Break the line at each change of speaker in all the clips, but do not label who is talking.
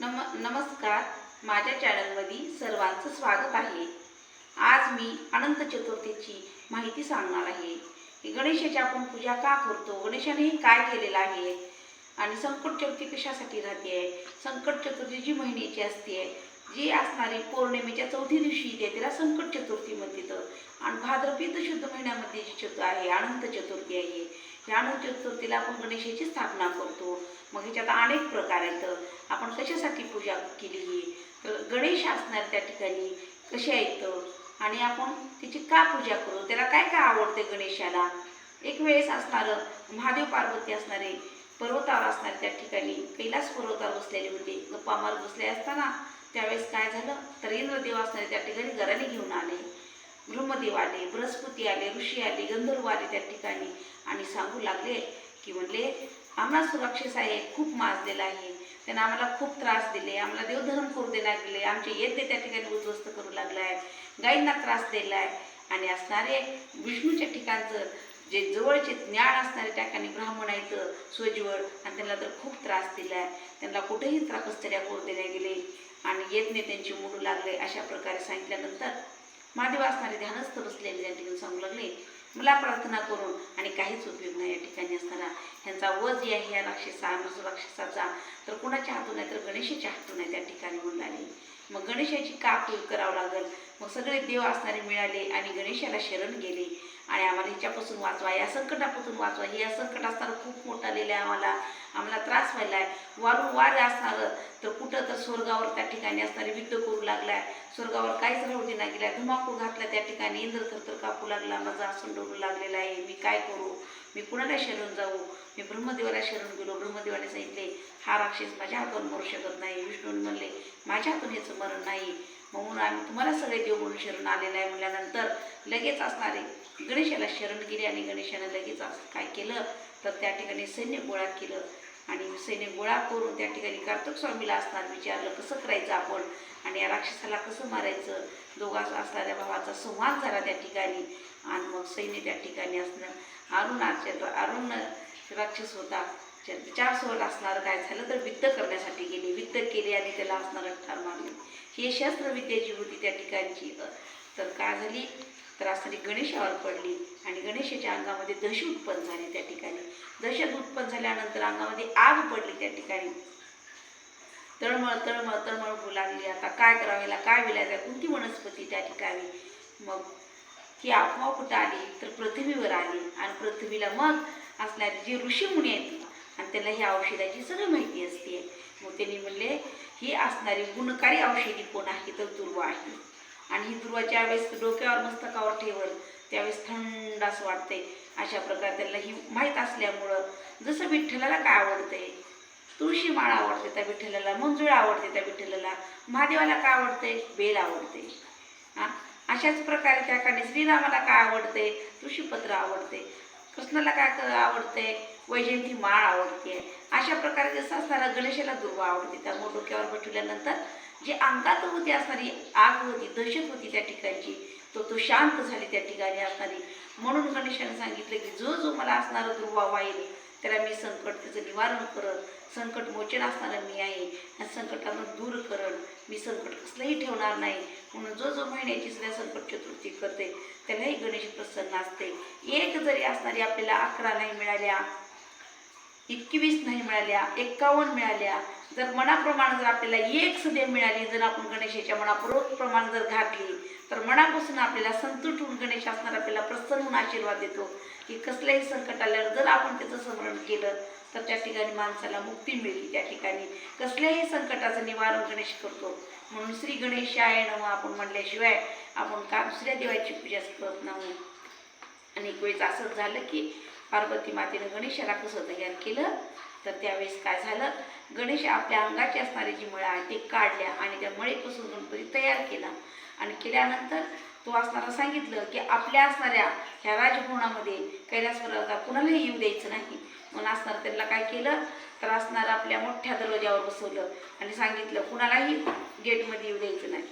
नम नमस्कार. माझ्या चॅनलमध्ये सर्वांचं स्वागत आहे. आज मी अनंत चतुर्थीची माहिती सांगणार आहे. की गणेशाची आपण पूजा का करतो? गणेशाने काय केलेलं आहे? आणि संकट चतुर्थी कशासाठी राहते? आहे संकट चतुर्थी जी महिन्याची असते जी असणारी पौर्णिमेच्या चौथी दिवशी येते तिला संकट चतुर्थी म्हणतात. आणि भाद्रपीत शुद्ध महिन्यामध्ये जी चतुर्थी आहे अनंत चतुर्थी आहे या अनंत चतुर्थीला आपण गणेशाची स्थापना करतो. मग ह्याच्यात अनेक प्रकार आहेत. आपण कशासाठी पूजा केली? ही तर गणेश असणार त्या ठिकाणी. कसे आहेत? आणि आपण त्याची का पूजा करू? त्याला काय काय आवडते गणेशाला? एक वेळेस असणारं महादेव पार्वती असणारे पर्वतावर असणारे त्या ठिकाणी. कैलास पर्वतावर बसलेले होते. गप्पा मार बसले असताना त्यावेळेस काय झालं? तर इंद्रदेव असणारे त्या ठिकाणी. घराने घेऊन आले. ब्रह्मदेव आले बृहस्पती आले ऋषी आले गंधर्व आले त्या ठिकाणी. आणि सांगू लागले की म्हणले आम्हाला सुरक्षित आहे खूप माजलेला आहे. त्यानं आम्हाला खूप त्रास दिले. आम्हाला देवधर्म करू दे लागले. आमचे येते त्या ठिकाणी उद्ध्वस्त करू लागला आहे गाईंना त्रास दिला आहे आणि असणारे विष्णूच्या ठिकाणचं जे जवळचे ज्ञान असणारे त्या ठिकाणी ब्राह्मण आहेत स्वजीवर आणि त्यांना तर खूप त्रास दिला आहे त्यांना कुठेही त्रापश्चर्या करू देण्या गेले आणि येतने त्यांची मोडू लागले. अशा प्रकारे सांगितल्यानंतर महादेव असणारे ध्यानस्थ बसलेले त्या ठिकाणी सांगू लागले. मला प्रार्थना करून काहीच उपयोग नाही या ठिकाणी असताना ह्यांचा वध जे आहे या राक्षसा जा तर कुणाच्या हातून आहे तर गणेशाच्या हातून आहे त्या ठिकाणी म्हणून आले मग गणेशाची का पूज करावं लागल. मग सगळे देव असणारे मिळाले आणि गणेशाला शरण गेले. आणि आम्हाला हिच्यापासून वाचवा या संकटापासून वाचवा. हे या संकट असताना खूप मोठं आलेलं आहे आम्हाला. आम्हाला त्रास व्हायला आहे. वारंवार असणारं तर कुठं तर स्वर्गावर त्या ठिकाणी असणारे युद्ध करू लागलाय. स्वर्गावर काहीच राहू देना गेला धुमाकूळ घातला त्या ठिकाणी. इंद्रकर्तर कापू लागला माझा आसन डोलू लागलेला आहे. मी काय करू? मी कुणाला शरण जाऊ? मी ब्रह्मदेवाला शरण गेलो. ब्रह्मदेवाने सांगितले हा राक्षस माझ्या हातून मरू शकत नाही. विष्णूने म्हणले माझ्या हातून याचं मरण नाही. म्हणून आम्ही तुम्हाला सगळे देव म्हणून शरण आलेलं आहे म्हटल्यानंतर लगेच असणारे गणेशाला शरण गेले आणि गणेशानं लगेच असं काय केलं? तर त्या ठिकाणी सैन्य गोळा केलं. आणि सैन्य गोळा करून त्या ठिकाणी कार्तिक स्वामीला असणार विचारलं कसं करायचं आपण? आणि या राक्षसाला कसं मारायचं? दोघा असणाऱ्या भावाचा संवाद झाला त्या ठिकाणी. आणि मग सैन्य त्या ठिकाणी असणं अरुणाचे अरुण राक्षस होता. चार त्याच्यासोबत असणार काय झालं तर वित्त करण्यासाठी गेले. वित्त केले आणि त्याला असणार ठार मारले ही शस्त्रविद्या जी होती त्या ठिकाणची. तर काय झाली? तर असणारी गणेशावर पडली आणि गणेशाच्या अंगामध्ये दश उत्पन्न झाली त्या ठिकाणी. दशक उत्पन्न झाल्यानंतर अंगामध्ये आग पडली त्या ठिकाणी. तळमळ तळमळ तळमळ होऊ लागली. आता काय करावेला काय विलायचं? कोणती वनस्पती त्या ठिकाणी? मग ही आपोआप कुठं आली? तर पृथ्वीवर आली. आणि पृथ्वीला मग असणारे जे ऋषीमुनी आहेत त्याला ह्या औषधाची सगळी माहिती असते. मग त्यांनी म्हणले ही असणारी गुणकारी औषधी कोण आहे? तर दुर्वा आहे. आणि ही दुर्वा ज्यावेळेस डोक्यावर मस्तकावर ठेवल त्यावेळेस थंड असं वाटते अशा प्रकारे त्याला ही माहीत असल्यामुळं जसं विठ्ठलाला काय आवडते तुळशी माळ आवडते त्या विठ्ठलाला मंजुळ आवडते त्या विठ्ठलाला महादेवाला काय आवडते बेल आवडते हां? अशाच प्रकारे त्या ठिकाणी श्रीरामाला काय आवडते तुळशीपत्र आवडते कृष्णाला काय क- आवडते वैजयंती माळ आवडते. अशा प्रकारे जसं असणारा गणेशाला दुर्वा आवडते त्यामुळे डोक्यावर बठवल्यानंतर जी अंगात होती असणारी आग होती दहशत होती त्या ठिकाणची तो तो शांत झाली त्या ठिकाणी असणारी म्हणून गणेशाने सांगितलं की जो जो मला असणारा दुर्वा वाईल त्याला मी संकट त्याचं निवारण करत संकट मोचन असणारं मी आहे या संकटांना दूर करत मी संकट कसलंही ठेवणार नाही. म्हणून जो जो महिन्याची सुद्धा संकट चतुर्थी करते त्यालाही गणेश प्रसन्न असते. एक जरी असणारी आपल्याला अकरा नाही मिळाल्या एकवीस नाही मिळाल्या एक्कावन्न मिळाल्या. जर मनाप्रमाणे जर आपल्याला एक सध्या मिळाली जर आपण गणेशाच्या मनापूर्वक प्रमाण जर घातली तर मनापासून आपल्याला संतुट होऊन गणेश असणार आपल्याला प्रसन्न होऊन आशीर्वाद देतो. की कसल्याही संकट आल्यावर जर आपण त्याचं स्मरण केलं तर त्या ठिकाणी माणसाला मुक्ती मिळते त्या ठिकाणी कसल्याही संकटाचं निवारण गणेश करतो. म्हणून श्री गणेशाय नमः आपण म्हणल्याशिवाय आपण का दुसऱ्या देवाची पूजा करत नाही? आणि एक वेळेस असंच झालं की पार्वती मातेनं गणेशाला कसं तयार केलं. तर त्यावेळेस काय झालं? गणेश आपल्या अंगाची असणारी जी मळा आहे ते काढल्या आणि त्या मळेपासून गणपती तयार केला. आणि केल्यानंतर तो असणारा सांगितलं की आपल्या असणाऱ्या ह्या राजभवनामध्ये कैलास कुणालाही येऊ द्यायचं नाही. म्हणून असणार त्यांना काय केलं? तर असणार आपल्या मोठ्या दरवाज्यावर बसवलं आणि सांगितलं कुणालाही गेटमध्ये येऊ द्यायचं नाही.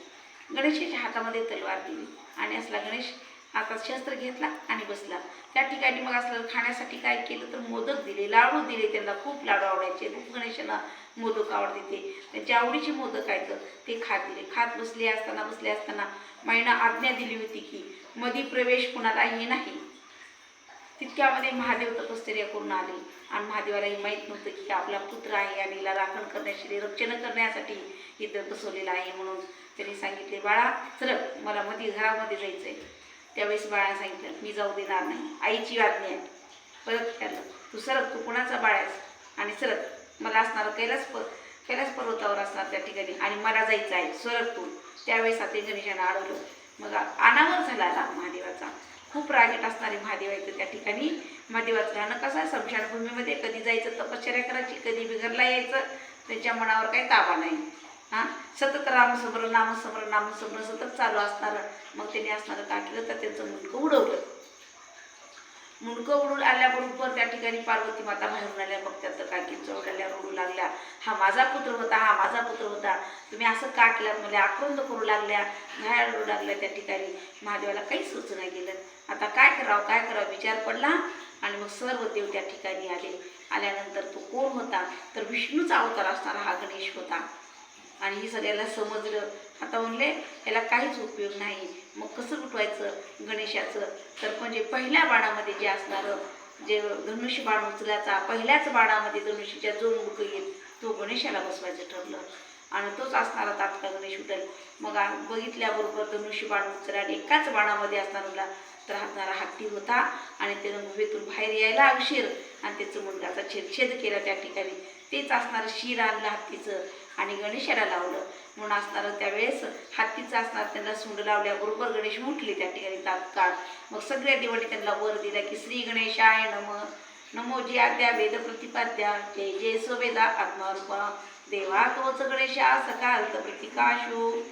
गणेशाच्या हातामध्ये तलवार दिली आणि असला गणेश हातात शस्त्र घेतला आणि बसला. त्या ठिकाणी मग असलं खाण्यासाठी काय केलं तर मोदक दिले लाडू दिले त्यांना. खूप लाडू आवडायचे. खूप गणेशांना मोदक आवडते ते. त्यांच्या आवडीचे मोदक आहेत ते खात दिले. खात बसले असताना बसले असताना माईनं आज्ञा दिली होती की मधी प्रवेश कुणालाही नाही. तितक्यामध्ये महादेव तपश्चर्या करून आले. आणि महादेवालाही माहीत नव्हतं की आपला पुत्र आहे आणि हिला राखण करण्यासाठी रक्षण करण्यासाठी इथं बसवलेला आहे म्हणून त्यांनी सांगितले बाळा चल मला मध्ये घरामध्ये जायचं आहे त्यावेळेस बाळाने सांगितलं मी जाऊ देणार नाही. आईची आज्ञा आहे. परत विचारलं तू सरत तू कुणाचा बाळ आहेस? आणि सरत मला असणारं कैलास प कैलास पर्वतावर असणार त्या ठिकाणी. आणि मला जायचं आहे. सरत तू. त्यावेळेस आता गणेशानं अडवलं मग अनावर झाला राग महादेवाचा. खूप रागेट असणारे महादेव आहेत त्या ठिकाणी. महादेवाचं राहणं कसं आहे? स्मशानभूमीमध्ये कधी जायचं तपश्चर्या करायची कधी बिघडला यायचं त्यांच्या मनावर काही ताबा नाही. हां? सतत रामस्मरण नामस्मरण नामसमरण सतत चालू असणारं. मग त्यांनी असणारं काय केलं तर त्यांचं मुंडकं उडवलं. मुंडकं उडून आल्याबरोबर त्या ठिकाणी पार्वती माता बाहेरून आल्या. मग त्याचं काकी चौडाल्या रडू लागल्या. हा माझा पुत्र होता हा माझा पुत्र होता. तुम्ही असं का केलं मला आक्रंद करू लागल्या. घाया रडू लागल्या त्या ठिकाणी. महादेवाला काही सूचना गेलं आता काय करावं काय करावं? विचार पडला आणि मग सर्व देव त्या ठिकाणी आले. आल्यानंतर तो कोण होता? तर विष्णूचा अवतार असणारा हा गणेश होता. आणि हे सगळ्याला समजलं. आता म्हणले याला काहीच उपयोग नाही. मग कसं उठवायचं गणेशाचं? तर म्हणजे पहिल्या बाणामध्ये जे असणारं जे धनुष्य बाण उचलायचा पहिल्याच बाणामध्ये धनुष्याच्या जो मुख येईल तो गणेशाला बसवायचं ठरलं. आणि तोच असणारा तात्का गणेश उठेल मग बघितल्याबरोबर धनुष्य बाण उचला आणि एकाच बाणामध्ये असणारा तर असणारा हत्ती होता आणि त्यानं गुहेतून बाहेर यायला अक्षीर आणि त्याचं मुलगाचा छेदछेद केला त्या ठिकाणी. तेच असणारं शिर आणलं हत्तीचं. आणि गणेशाला लावलं. म्हणून असणारं त्यावेळेस हत्तीचं असणार त्यांना सुंड लावल्याबरोबर गणेश उठले त्या ठिकाणी तात्काळ. मग सगळ्या देवाने त्यांना वर दिला की श्री गणेशाय नम नमो जी आद्या वेद प्रतिपाद्या जय जय सुवेदा आत्मारूपा. देवा तोच गणेशा सकाल प्रतिकाशो.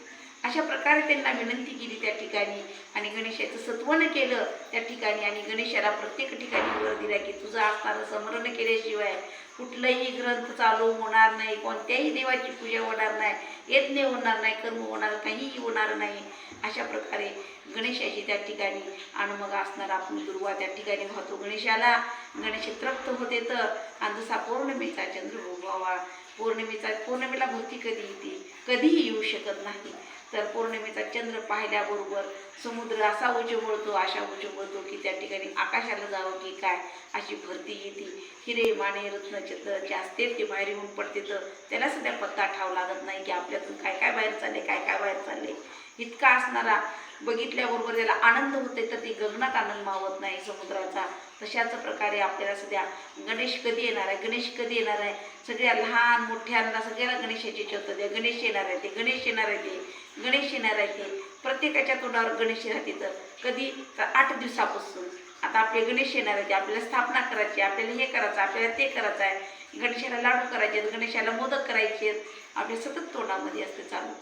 अशा प्रकारे त्यांना विनंती केली त्या ठिकाणी. आणि गणेशाचं सत्वन केलं त्या ठिकाणी आणि गणेशाला प्रत्येक ठिकाणी वर दिला की तुझं असणारं स्मरण केल्याशिवाय कुठलाही ग्रंथ चालू होणार नाही कोणत्याही देवाची पूजा होणार नाही यज्ञ होणार नाही कर्म होणार काहीही होणार नाही. अशा प्रकारे गणेशाची त्या ठिकाणी आणि मग असणार आपण दुर्वा त्या ठिकाणी वाहतो. गणेशाला गणेश तृप्त होते तर आणि जसा पौर्णिमेचा चंद्र उगवावा पौर्णिमेचा पौर्णिमेला भक्ती कधी येते? कधीही येऊ शकत नाही. तर पौर्णिमेचा चंद्र पाहिल्याबरोबर समुद्र असा उजवळतो अशा उजवळतो की त्या ठिकाणी आकाशाला जावं की काय अशी भरती येते. हिरे माने रत्नचित्र जे असते ते बाहेर येऊन पडते तर त्याला सध्या पत्ता ठाव लागत नाही की आपल्यातून काय काय बाहेर चालले काय काय बाहेर चालले. इतका असणारा बघितल्याबरोबर त्याला आनंद होते तर ती गगनात आनंद मावत नाही समुद्राचा. तशाच प्रकारे आपल्याला सध्या गणेश कधी येणार आहे? गणेश कधी येणार आहे? सगळ्या लहान मोठ्यांना सगळ्याला गणेशाची चौथ द्या. गणेश येणार आहे ते गणेश येणार आहे ते गणेश येणार आहे ते. प्रत्येकाच्या तोंडावर गणेश राहते तर. कधी? तर आठ दिवसापासून. आता आपले गणेश येणार आहे ते आपल्याला स्थापना करायची आहे, आपल्याला हे करायचं आहे, आपल्याला ते करायचं आहे. गणेशाला लाडू करायचे आहेत गणेशाला मोदक करायचे आहेत. आपल्या सतत तोंडामध्ये असते चालू.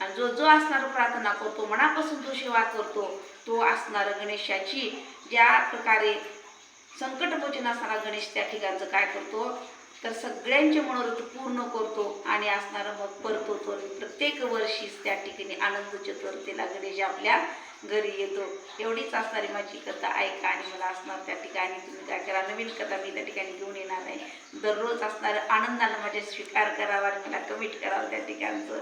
आणि जो जो असणार प्रार्थना करतो मनापासून जो सेवा करतो तो असणार गणेशाची ज्या प्रकारे संकटमोचन असणारा गणेश त्या ठिकाणचं काय करतो तर सगळ्यांचे मनोरथ पूर्ण करतो आणि असणारा मग परतवतो आणि प्रत्येक वर्षीच त्या ठिकाणी आनंद चतुर्थीला गणेश आपल्या घरी येतो. एवढीच असणारी माझी कथा ऐका आणि मला असणार त्या ठिकाणी. तुम्ही काय करा नवीन कथा मी त्या ठिकाणी घेऊन येणार आहे दररोज असणारं आनंदानं माझ्या स्वीकार करावा आणि मला कमिट करावं त्या ठिकाणचं.